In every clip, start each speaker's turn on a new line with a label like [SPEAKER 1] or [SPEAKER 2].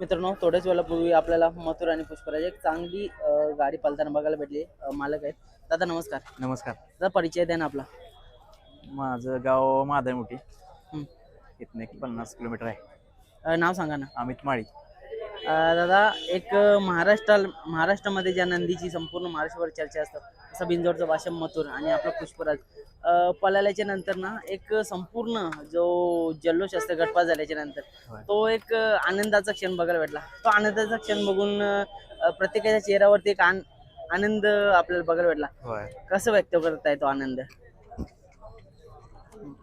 [SPEAKER 1] मित्रांनो थोड्याच वेळापूर्वी आपल्याला मथुर आणि पुष्पराज एक चांगली अं, गाडी पलताना बघायला भेटली. अं, मालक आहेत. दादा नमस्कार.
[SPEAKER 2] नमस्कार.
[SPEAKER 1] दादा परिचय द्या ना आपला.
[SPEAKER 2] माझं गाव माधवमुठी
[SPEAKER 1] हं.
[SPEAKER 2] इथनं एक पन्नास किलोमीटर आहे.
[SPEAKER 1] अं, नाव सांगा ना.
[SPEAKER 2] अमित माळी.
[SPEAKER 1] अं, दादा एक अं, महाराष्ट्र महाराष्ट्रामध्ये ज्या नंदीची संपूर्ण महाराष्ट्रभर चर्चा असतात तसं बिंजोडचं भाषण मथुर आणि आपला पुष्पराज. अं, पळाल्याच्या नंतर ना एक संपूर्ण जो जल्लोष असतो गटपा
[SPEAKER 2] झाल्याच्यानंतर.
[SPEAKER 1] तो एक आनंदाचा क्षण बघायला भेटला. तो आनंदाचा क्षण बघून प्रत्येकाच्या चेहऱ्यावरती एक आन- आनंद आपल्याला बघायला भेटला. कसं व्यक्त करताय तो आनंद?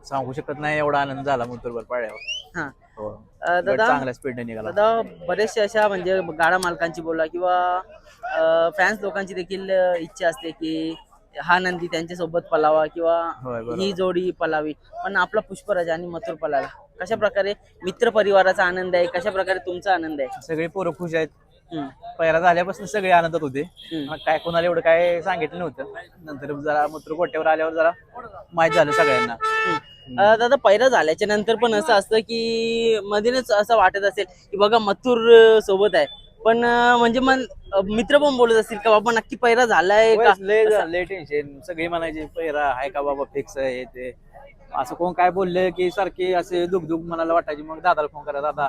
[SPEAKER 2] सांगू शकत नाही एवढा आनंद झाला मुतुरभर पाड्यावर
[SPEAKER 1] हा.
[SPEAKER 2] गट
[SPEAKER 1] दादा
[SPEAKER 2] चांगल्या स्पीडने निघाला.
[SPEAKER 1] दादा बरेचसे अशा म्हणजे गाडा मालकांची बोला किंवा फॅन्स लोकांची देखील अं, इच्छा असते की हा नंदी त्यांच्यासोबत पलावा किंवा
[SPEAKER 2] बरोबर.
[SPEAKER 1] ही जोडी पलावी. पण आपला पुष्पराज आणि मथुर पलाला. कशा प्रकारे मित्र परिवाराचा आनंद आहे कशा प्रकारे तुमचा आनंद आहे?
[SPEAKER 2] सगळे पोरं खुश आहेत.
[SPEAKER 1] हम्म,
[SPEAKER 2] पहिला झाल्यापासून सगळे आनंदात होते.
[SPEAKER 1] हम्म.
[SPEAKER 2] मग काय कोणाला एवढं काय सांगितलं नव्हतं. नंतर जरा मुत्र गोट्यावर आल्यावर जरा माहीत झालं सगळ्यांना.
[SPEAKER 1] दादा पैरा झाल्याच्यानंतर पण असं असतं की मधीनच असं वाटत असेल की बघा मथुर सोबत आहे. पण म्हणजे अं, मित्र पण बोलत असतील का बाबा नक्की पैरा झालाय का?
[SPEAKER 2] लय टेन्शन सगळी म्हणायची पहिरा आहे का बाबा फिक्स आहे ते? असं कोण काय बोलले की सारखी असे दुख दुख मनाला वाटायची. मग दादाला फोन करा दादा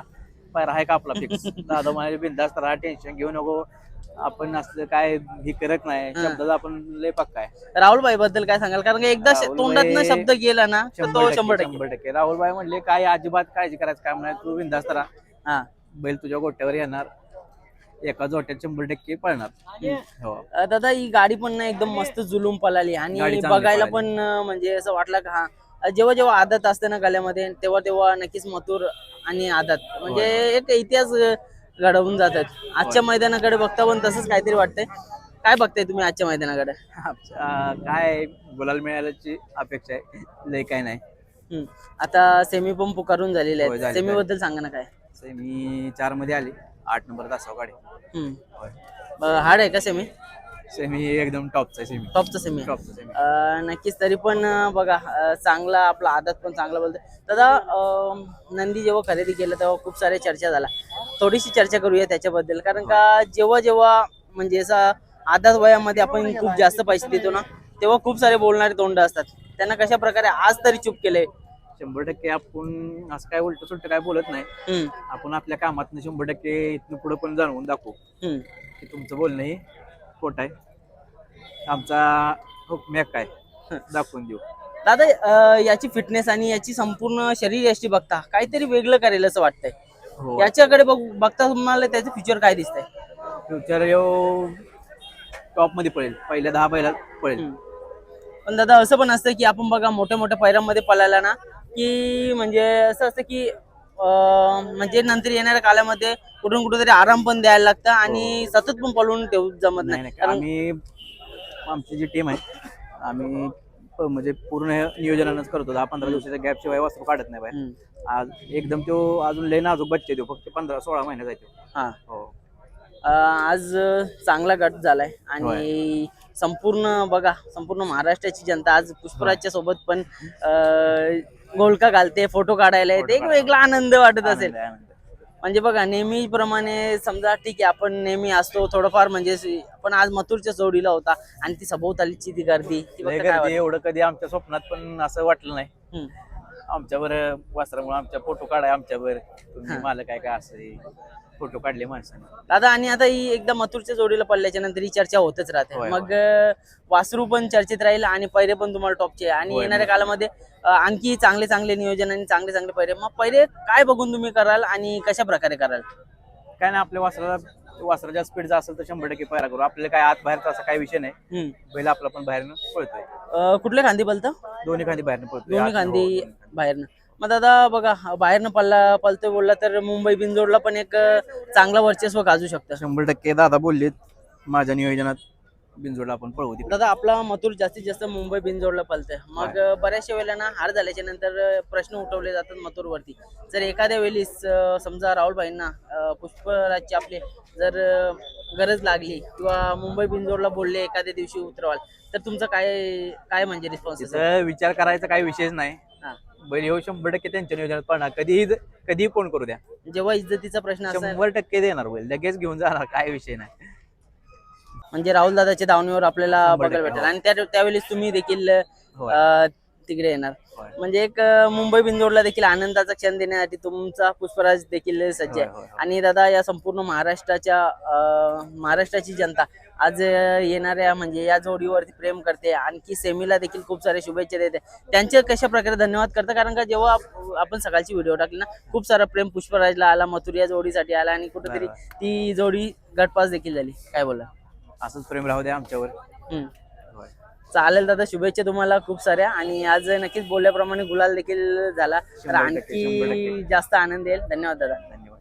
[SPEAKER 2] पहिरा आहे का आपला फिक्स दादा म्हणाले बिंदास्त राहा टेन्शन घेऊ नको. आपण असलं काय हे करत नाही.
[SPEAKER 1] हा.
[SPEAKER 2] शब्दाचा आपण लय पक्का आहे.
[SPEAKER 1] राहुलबाई बद्दल काय सांगाल? कारण का एकदा
[SPEAKER 2] राहुलबाई-
[SPEAKER 1] तोंडातनं शब्द गेला ना तर तो शंभर टक्के
[SPEAKER 2] शंभर टक्के. राहुलबाई म्हणले काय अजिबात काळजी करायचं काम नाही. तू बिंदास्त राहा.
[SPEAKER 1] हा.
[SPEAKER 2] बैल तुझ्या गोट्यावर येणार. एका जोट्यात शंभर टक्के पळणार. हो.
[SPEAKER 1] अं, दादा ही गाडी पण ना एकदम मस्त जुलूम पळाली. आणि
[SPEAKER 2] गाडी चांगली
[SPEAKER 1] बघायला. पण अं, म्हणजे असं वाटलं का हा जेव्हा जेव्हा आदत असते ना गल्यामध्ये तेव्हा तेव्हा नक्कीच मथुर आणि आदत म्हणजे एक इतिहास घडवून जातात. आजच्या मैदानाकडे बघता पण तसंच काहीतरी वाटतंय. काय बघताय तुम्ही आजच्या मैदानाकडे?
[SPEAKER 2] काय गुलाल मिळाल्याची अपेक्षा आहे. लय काय नाही.
[SPEAKER 1] हम्म. आता सेमी पण पुकारून झालेले
[SPEAKER 2] होय,
[SPEAKER 1] आहेत.
[SPEAKER 2] झाले,
[SPEAKER 1] सेमी बद्दल सांगा ना काय?
[SPEAKER 2] सेमी चारमध्ये आली. आठ नंबर तासाव गाडी
[SPEAKER 1] हार्ड आहे का सेमी
[SPEAKER 2] सेमी एकदम टॉपचा सेमी
[SPEAKER 1] टॉपचा सेमी
[SPEAKER 2] टॉपचा सेमी
[SPEAKER 1] अं, नक्कीच तरी पण अं, बघा अं, चांगला आपला आदत पण चांगला बोलतोय. दादा अं, नंदी जेव्हा खरेदी केलं तेव्हा खूप साऱ्या चर्चा झाला. थोडीशी चर्चा करूया त्याच्याबद्दल. कारण का जेव्हा जेव्हा म्हणजे असा आदत वयामध्ये आपण खूप जास्त पैसे देतो ना तेव्हा खूप सारे बोलणारे तोंड असतात. त्यांना कशा प्रकारे आज तरी चूप केलंय?
[SPEAKER 2] शंभर टक्के आपण असं काय उलट सुलट काय बोलत नाही.
[SPEAKER 1] हम्म,
[SPEAKER 2] आपण आपल्या कामात शंभर टक्के इथनं पुढे पण जाणवून दाखवू.
[SPEAKER 1] हम्म.
[SPEAKER 2] की तुमचं बोलणं हे खोट आहे. आमचा हुकमॅक काय दाखवून देऊ.
[SPEAKER 1] दादा अं, याची फिटनेस आणि याची संपूर्ण शरीर यष्टी बघता काहीतरी वेगळं करेल असं वाटतंय.
[SPEAKER 2] हो.
[SPEAKER 1] याच्याकडे बघ बघता तुम्हाला त्याचं फ्युचर काय दिसतंय?
[SPEAKER 2] फ्युचर यो टॉपमध्ये पळेल पहिल्या दहा पहिला पळेल
[SPEAKER 1] हम्म. पण दादा असं पण असतं की आपण बघा मोठ्या मोठ्या पैऱ्यांमध्ये पळायला ना की म्हणजे असं असतं की म्हणजे नंतर येणाऱ्या काळामध्ये कुठून कुठं तरी आराम पण द्यायला लागतं आणि सतत पण पळून ठेवू जमत
[SPEAKER 2] नाही
[SPEAKER 1] नाही. कारण
[SPEAKER 2] आम्ही आमची जी टीम आहे आम्ही प- म्हणजे पूर्ण हे नियोजनानंच करतो. दहा पंधरा दिवसाच्या गॅप शिवाय वस्त्र काढत नाही बाहेर.
[SPEAKER 1] हम्म.
[SPEAKER 2] आज एकदम तो अजून लय नाजूक बच्चे देऊ फक्त पंधरा सोळा महिन्याचा आहे तो.
[SPEAKER 1] हा.
[SPEAKER 2] हो.
[SPEAKER 1] अं, आज चांगला गट झालाय आणि संपूर्ण बघा संपूर्ण महाराष्ट्राची जनता आज पुष्पराजच्या सोबत पण अं, गोलका घालते फोटो काढायला येते एक वेगळा आनंद वाटत असेल. म्हणजे बघा नेहमीप्रमाणे समजा ठीक आहे आपण नेहमी असतो थोडंफार म्हणजे स- पण आज मथुरच्या जोडीला होता आणि ती सभोवतालीची ती गर्दी
[SPEAKER 2] एवढं कधी आमच्या स्वप्नात पण असं वाटलं नाही. आमच्यावर वस्त्रामुळे आमच्या फोटो काढाय आमच्यावर. तुम्ही मला काय काय असं फोटो काढले माणसाने.
[SPEAKER 1] दादा आणि आता ही एकदा मथुरच्या जोडीला पडल्याच्या नंतर ही चर्चा होतच राहते.
[SPEAKER 2] होय,
[SPEAKER 1] मग वासरू पण चर्चेत राहील आणि पैरे पण तुम्हाला टॉपचे. आणि
[SPEAKER 2] होय,
[SPEAKER 1] येणाऱ्या काळामध्ये अं, आणखी चांगले चांगले नियोजन आणि चांगले चांगले पैरे. मग पैरे काय बघून तुम्ही कराल आणि कशा प्रकारे कराल?
[SPEAKER 2] काय नाही आपल्या वासराला वासराच्या स्पीडचा असेल तर शंभर टक्के पायरा करू. आपल्याला काय आत बाहेरचा असा काही विषय नाही.
[SPEAKER 1] हम्म.
[SPEAKER 2] बैल आपला पण बाहेरनं पळतोय.
[SPEAKER 1] अं, कुठल्या खांदी पलतं
[SPEAKER 2] दोन्ही खांदी बाहेरनं
[SPEAKER 1] दोन्ही खांदी
[SPEAKER 2] दोन्ही खांदी.
[SPEAKER 1] बाहेरनं. मग दादा बघा बाहेरनं पल्ला पलतोय बोलला तर मुंबई बिनजोडला पण एक अं, चांगला वर्चस्व गाजू शकतं.
[SPEAKER 2] शंभर टक्के दादा बोललेत माझ्या नियोजनात. बिनजोडला आपण पळवू तिकडे.
[SPEAKER 1] दादा आपला मथुर जास्तीत जास्त मुंबई बिनजोडला पलतंय मग बऱ्याचशा वेळेला ना हार झाल्याच्यानंतर प्रश्न उठवले जातात मथुरवरती. जर एखाद्या वेळी अं, समजा राहुलबाईंना अं, पुष्पराजची आपले जर अं, गरज लागली किंवा मुंबई बिनजोडला बोलले एखाद्या दिवशी उतरवाल तर तुमचं काय काय म्हणजे रिस्पॉन्स असेल?
[SPEAKER 2] तिथं विचार करायचा काही विषयच नाही.
[SPEAKER 1] हा.
[SPEAKER 2] बैल हो शंभर टक्के त्यांच्या नियोजनात पडणार कधीही कधीही फोन करू द्या.
[SPEAKER 1] जेव्हा इज्जतीचा प्रश्न असेल.
[SPEAKER 2] शंभर टक्के देणार बैल. लगेच घेऊन जाणार. काय विषय नाही.
[SPEAKER 1] म्हणजे राहुल दादाच्या दावणीवर आपल्याला बघायला भेटेल. आणि त्या त्यावेळेस तुम्ही देखील. अं, तिकडे येणार. म्हणजे एक अं, मुंबई बिंदोडला देखील आनंदाचा क्षण देण्यासाठी तुमचा पुष्पराज देखील सज्ज आहे. आणि दादा या संपूर्ण महाराष्ट्राच्या अं, महाराष्ट्राची जनता आज अं, येणाऱ्या म्हणजे या जोडीवरती प्रेम करते आणखी सेमीला देखील खूप सारे शुभेच्छा देते त्यांचे कशा प्रकारे धन्यवाद करतं कारण का जेव्हा आप- आपण सकाळची व्हिडिओ टाकली ना खूप सारा प्रेम पुष्पराजला आला मथुर या जोडीसाठी आला आणि कुठेतरी. ती जोडी गटपास देखील झाली काय बोला
[SPEAKER 2] असंच प्रेम राहू द्या आमच्यावर
[SPEAKER 1] हम्म.
[SPEAKER 2] होय.
[SPEAKER 1] चालेल दादा शुभेच्छा तुम्हाला खूप साऱ्या आणि आज नक्कीच बोलल्याप्रमाणे गुलाल देखील झाला तर
[SPEAKER 2] शंभर टक्के, शंभर
[SPEAKER 1] आणखी
[SPEAKER 2] टक्के.
[SPEAKER 1] जास्त आनंद येईल धन्यवाद दादा
[SPEAKER 2] धन्यवाद